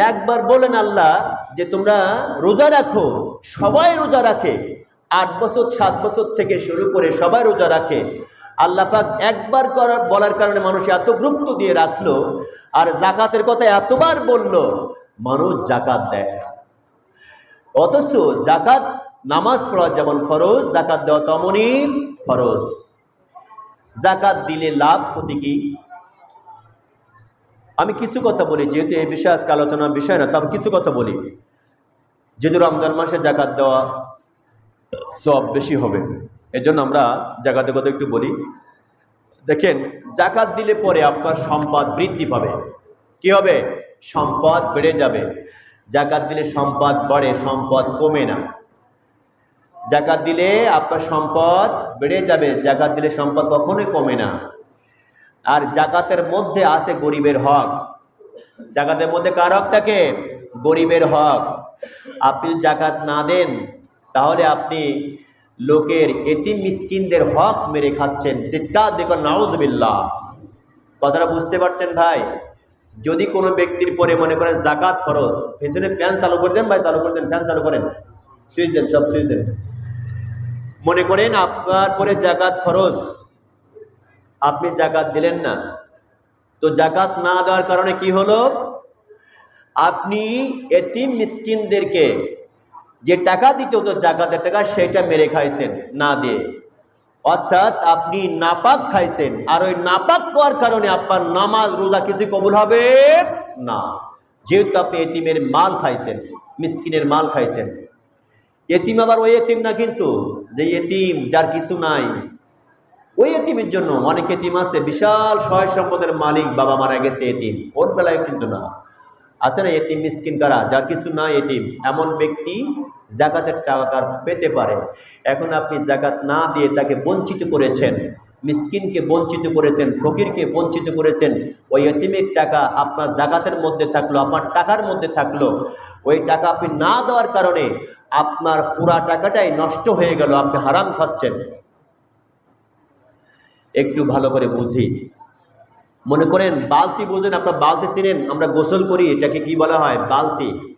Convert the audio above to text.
একবার বলেন আল্লাহ যে তোমরা রোজা রাখো, সবাই রোজা রাখে। আট বছর, সাত বছর থেকে শুরু করে সবাই রোজা রাখে। আল্লাহ পাক একবার করার বলার কারণে মানুষ এত গুরুত্ব দিয়ে রাখল আর জাকাতের কথা এতবার বলল, মানুষ জাকাত দেয় না। অথচ জাকাত নামাজ পড়া যেমন ফরজ, জাকাত দেওয়া তেমনই ফরজ। জাকাত দিলে লাভ ক্ষতি কি? আমি কিছু কথা বলি, যেহেতু এই বিষয়ে আজকে আলোচনার বিষয় না তবে কিছু কথা বলি। যেহেতু রমজান মাসে জাকাত দেওয়া সব বেশি হবে, এজন্য আমরা জাকাতের কথা একটু বলি। দেখেন, জাকাত দিলে পরে আপনার সম্পদ বৃদ্ধি পাবে। কি হবে? সম্পদ বেড়ে যাবে। জাকাত দিলে সম্পদ বাড়ে, সম্পদ কমে না। জাকাত দিলে আপনার সম্পদ বেড়ে যাবে, জাকাত দিলে সম্পদ কখনোই কমে না। আর জাকাতের মধ্যে আছে গরিবের হক। জাকাতের মধ্যে কার হক থাকে? গরিবের হক। আপনি জাকাত না দেন, তাহলে আপনি লোকের এতিম মিসকিনদের হক মেরে খাচ্ছেন। চিৎকার দেখুন নাউজবিল্লাহ। কথাটা বুঝতে পারছেন ভাই? যদি কোনো ব্যক্তির পরে মনে করেন জাকাত খরচ পেছনে ফ্যান চালু করে দেন ভাই, চালু করে দেন ফ্যান চালু করেন। সুইচ দেন, সব সুইচ দেন। মনে করেন আপনার পরে জাকাত ফরজ। আপনি জাকাত দিলেন না। তো জাকাত না দেওয়ার কারণে কি হলো? আপনি এতিম মিসকিনদেরকে যে টাকা দিতে হতো জাকাতের টাকা, সেটা মেরে খাইছেন না দিয়ে। অর্থাৎ আপনি নাপাক খাইছেন। আর ওই নাপাক হওয়ার কারণে আপনার নামাজ, রোজা কিছু কবুল হবে না। যেহেতু আপনি এতিমের মাল খাইছেন, মিসকিনের মাল খাইছেন। এতিম আবার ওই এতিম না কিন্তু, যে এতিম যার কিছু নাই। ওই এতিমের জন্য অনেক এতিম আছে, বিশাল সহায় সম্পদের মালিক বাবা মারা গেছে এতিম। ওর বেলায় কিন্তু না। আছে না এতিম মিসকিন কারা? যার কিছু না এতিম, এমন ব্যক্তি জাকাতের টাকা পেতে পারে। এখন আপনি জাকাত না দিয়ে তাকে বঞ্চিত করেছেন, মিসকিনকে বঞ্চিত করেছেন, ফকিরকে বঞ্চিত করেছেন, ওই এতিমের টাকা আপনার জাকাতের মধ্যে থাকল, আপনার টাকার মধ্যে থাকল। ওই টাকা আপনি না দেওয়ার কারণে আপনার পুরা টাকাটাই নষ্ট হয়ে গেল, আপনি হারাম খাচ্ছেন। একটু ভালো করে বুঝি। মনে করেন, বালতি বুঝেন, আপনার বালতি চিনেন আমরা গোসল করি, এটাকে কি বলা হয়? বালতি।